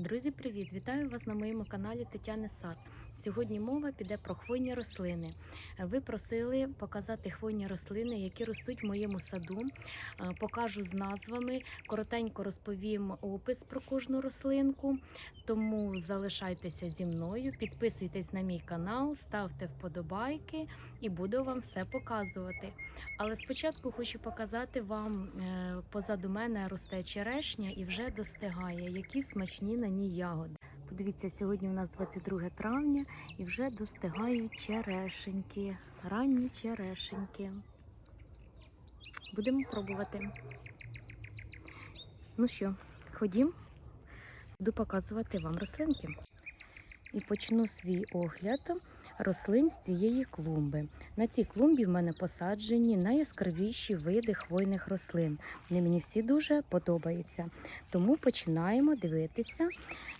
Друзі, привіт! Вітаю вас на моєму каналі Тетяни Сад. Сьогодні мова піде про хвойні рослини. Ви просили показати хвойні рослини, які ростуть в моєму саду. Е, Покажу з назвами. Коротенько розповім опис про кожну рослинку. Тому залишайтеся зі мною, підписуйтесь на мій канал, ставте вподобайки і буду вам все показувати. Але спочатку хочу показати вам е, позаду мене росте черешня і вже достигає, які смачні на ній ягоди. Подивіться, сьогодні у нас 22 травня і вже достигають черешеньки, ранні черешеньки. Будемо пробувати. Ну що, ходім, буду показувати вам рослинки. І почну свій огляд рослин з цієї клумби. На цій клумбі в мене посаджені найяскравіші види хвойних рослин. Вони мені всі дуже подобаються. Тому починаємо дивитися,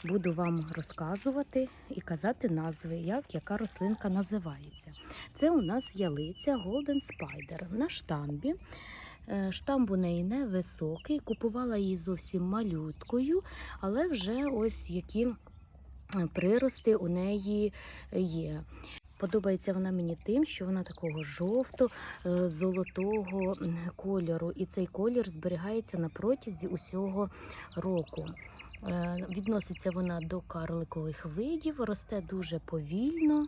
буду вам розказувати і казати назви, як яка рослинка називається. Це у нас ялиця Golden Spider на штамбі. Е, Штамб у неї невисокий, купувала її зовсім малюткою, але вже ось які е, прирости у неї є. Подобається вона мені тим, що вона такого жовто-золотого кольору, і цей колір зберігається на протязі усього року. Е, Відноситься вона до карликових видів, росте дуже повільно,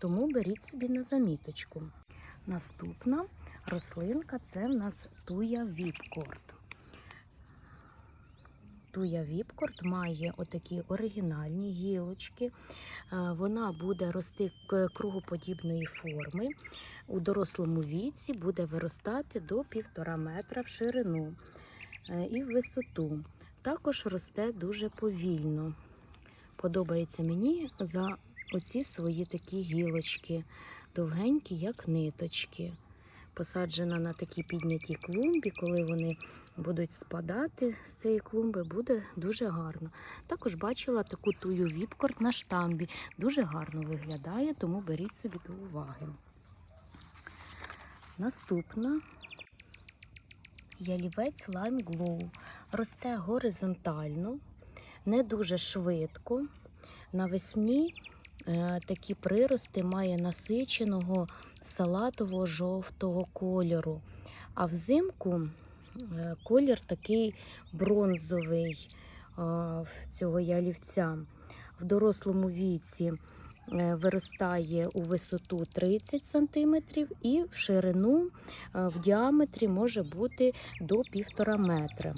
тому беріть собі на заміточку. Наступна рослинка це в нас туя віпкорт. Туя Віпкорт має отакі оригінальні гілочки. Е, Вона буде рости кругоподібної форми. У дорослому віці буде виростати до півтора метра в ширину е, і в висоту. Також росте дуже повільно. Подобається мені за оці свої такі гілочки, довгенькі, як ниточки. Посаджена на такій піднятій клумбі, коли вони будуть спадати з цієї клумби, буде дуже гарно. Також бачила таку тую віпкорт на штамбі. Дуже гарно виглядає, тому беріть собі до уваги. Наступна ялівець Lime Glow. Росте горизонтально, не дуже швидко. Навесні такі прирости має насиченого салатового жовтого кольору. А взимку е, колір такий бронзовий е, в цього ялівця. В дорослому віці е, виростає у висоту 30 см і в ширину е, в діаметрі може бути до півтора метра.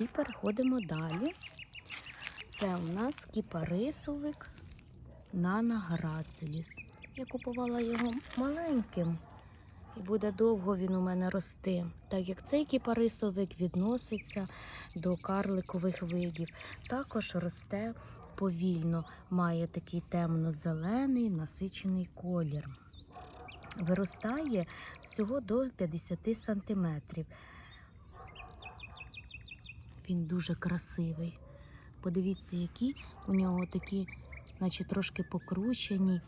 І переходимо далі. Це у нас кіпарисовик Нана Грацеліс. Я купувала його маленьким, і буде довго він у мене рости, так як цей кіпарисовик відноситься до карликових видів. Також росте повільно, має такий темно-зелений насичений колір. Виростає всього до 50 сантиметрів. Він дуже красивий. Подивіться, які у нього такі, наче трошки покручені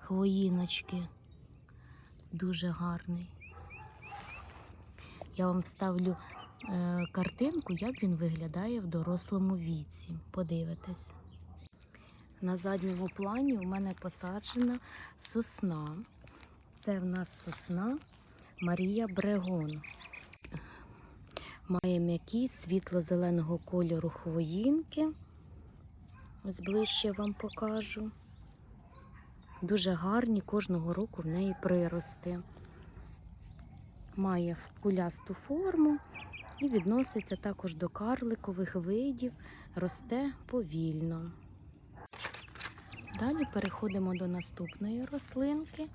хвоїночки. Дуже гарний. Я вам вставлю е, картинку, як він виглядає в дорослому віці. Подивитесь. На задньому плані у мене посаджена сосна. Це в нас сосна Марія Брегон. Має м'які світло-зеленого кольору хвоїнки. Ось ближче вам покажу. Дуже гарні кожного року в неї прирости. Має кулясту форму і відноситься також до карликових видів, росте повільно. Далі переходимо до наступної рослинки,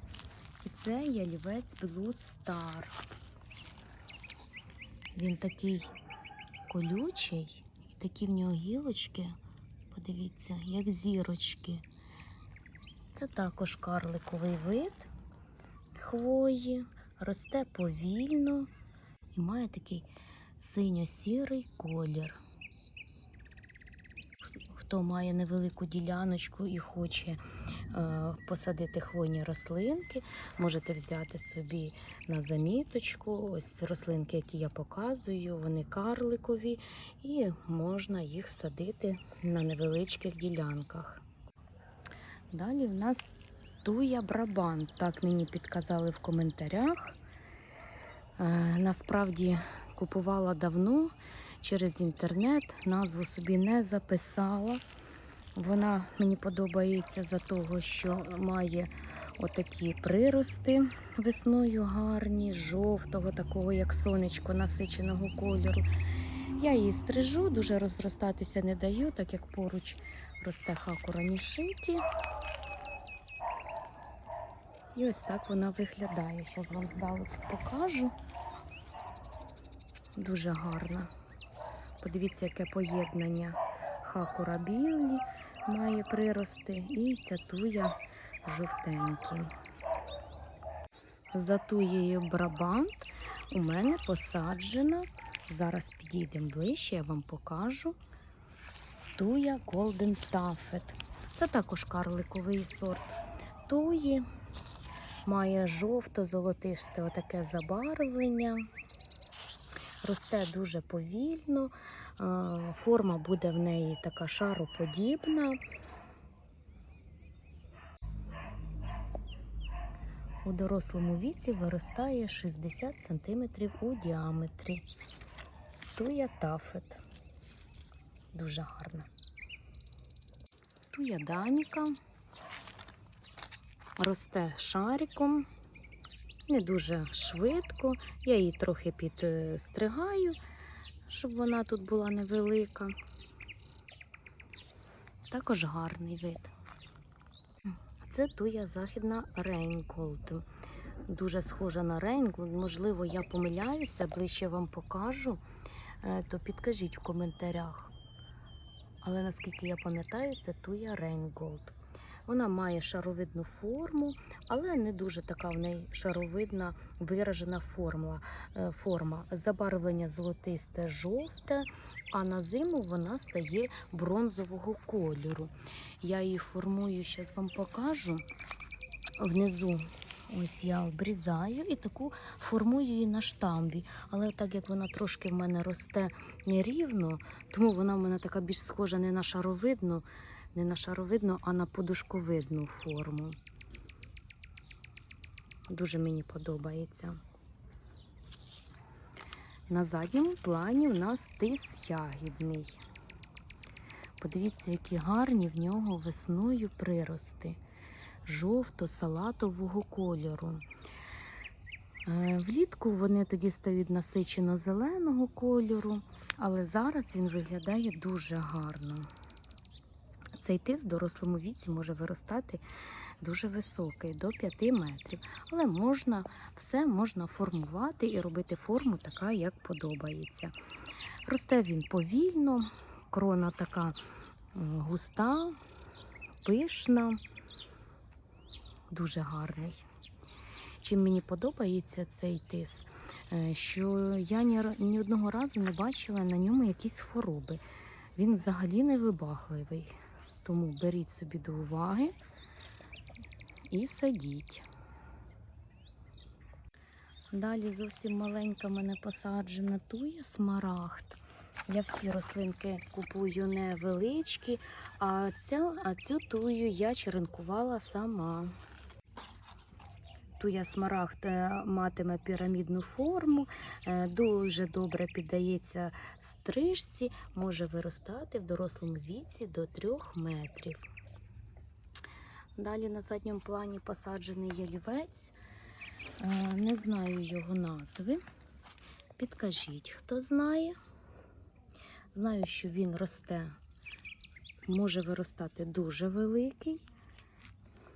і це ялівець Blue Star. Він такий колючий, і такі в нього гілочки, подивіться, як зірочки. Це також карликовий вид хвої, росте повільно і має такий синьо-сірий колір. Хто має невелику діляночку і хоче е, посадити хвойні рослинки, можете взяти собі на заміточку. Ось рослинки, які я показую, вони карликові, і можна їх садити на невеличких ділянках. Далі в нас туя брабан, так мені підказали в коментарях. Е, насправді купувала давно через інтернет, назву собі не записала. Вона мені подобається за того, що має отакі прирости весною гарні, жовтого, такого як сонечко, насиченого кольору. Я її стрижу, дуже розростатися не даю, так як поруч росте хакура нішиті. І ось так вона виглядає. Зараз вам здалеку покажу. Дуже гарна. Подивіться, яке поєднання хакура білі має прирости і ця туя жовтенькі. За туєю брабант у мене посаджена. Зараз підійдемо ближче, я вам покажу. Туя Golden Taffet. Це також карликовий сорт туї. Має жовто-золотисте отаке забарвлення. Росте дуже повільно, форма буде в неї така шароподібна. У дорослому віці виростає 60 см у діаметрі. Туя тафет. Дуже гарна. Туя даніка. Росте шариком, не дуже швидко. Я її трохи підстригаю, щоб вона тут була невелика. Також гарний вид. Це туя західна Рейнголд. Дуже схожа на Рейнголд. Можливо, я помиляюся, ближче вам покажу, Е, то підкажіть в коментарях. Але наскільки я пам'ятаю, це туя Рейнголд. Вона має шаровидну форму, але не дуже така в неї шаровидна виражена форма. е, форма. Забарвлення золотисте жовте, а на зиму вона стає бронзового кольору. Я її формую, зараз вам покажу. Внизу ось я обрізаю і таку формую її на штамбі. Але так як вона трошки в мене росте нерівно, тому вона в мене така більш схожа не на шаровидну, не на шаровидну, а на подушковидну форму. Дуже мені подобається. На задньому плані у нас тис ягідний. Подивіться, які гарні в нього весною прирости жовто-салатового кольору. Е, Влітку вони тоді стають насичено зеленого кольору, але зараз він виглядає дуже гарно. Цей тис в дорослому віці може виростати дуже високий, до 5 метрів. Але можна все можна формувати і робити форму така, як подобається. Росте він повільно, крона така е, густа, пишна, дуже гарний. Чим мені подобається цей тис, е, що я ні, одного разу не бачила на ньому якісь хвороби. Він взагалі не вибагливий. Тому беріть собі до уваги і садіть. Далі зовсім маленька мене посаджена туя смарагд. Я всі рослинки купую невеличкі, а цю, а цю тую я черенкувала сама. Туя смарагд е, матиме пірамідну форму, дуже добре піддається стрижці, може виростати в дорослому віці до 3 метрів. Далі на задньому плані посаджений ялівець. Е, Не знаю його назви. Підкажіть, хто знає. Знаю, що він росте, може виростати дуже великий.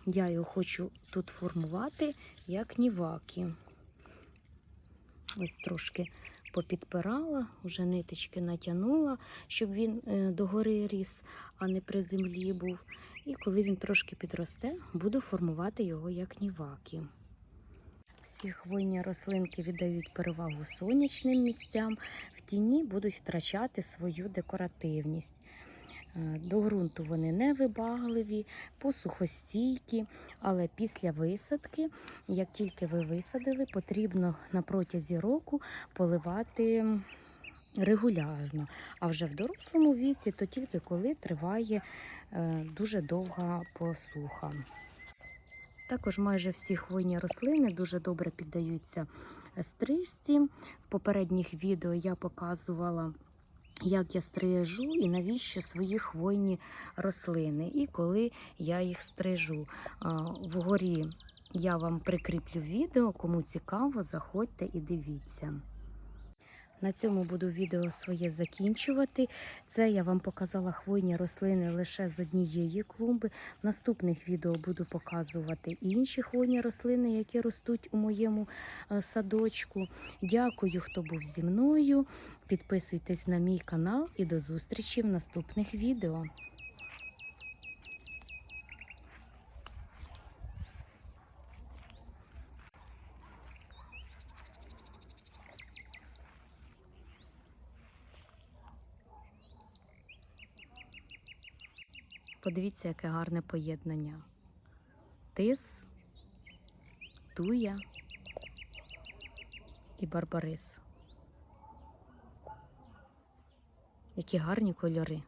Я його хочу тут формувати як ніваки. Ось трошки попідпирала, вже ниточки натягнула, щоб він е, догори ріс, а не при землі був. І коли він трошки підросте, буду формувати його як ніваки. Всі хвойні рослинки віддають перевагу сонячним місцям, в тіні будуть втрачати свою декоративність. Е, До ґрунту вони не вибагливі, посухостійкі, але після висадки, як тільки ви висадили, потрібно на протязі року поливати регулярно. А вже в дорослому віці, то тільки коли триває е, дуже довга посуха. Також майже всі хвойні рослини дуже добре піддаються стрижці. В попередніх відео я показувала, як я стрижу і навіщо свої хвойні рослини, і коли я їх стрижу. Вгорі я вам прикріплю відео, кому цікаво, заходьте і дивіться. На цьому буду відео своє закінчувати. Це я вам показала хвойні рослини лише з однієї клумби. В наступних відео буду показувати інші хвойні рослини, які ростуть у моєму е, садочку. Дякую, хто був зі мною. Підписуйтесь на мій канал і до зустрічі в наступних відео. Подивіться, яке гарне поєднання. Тис, туя і барбарис. Які гарні кольори.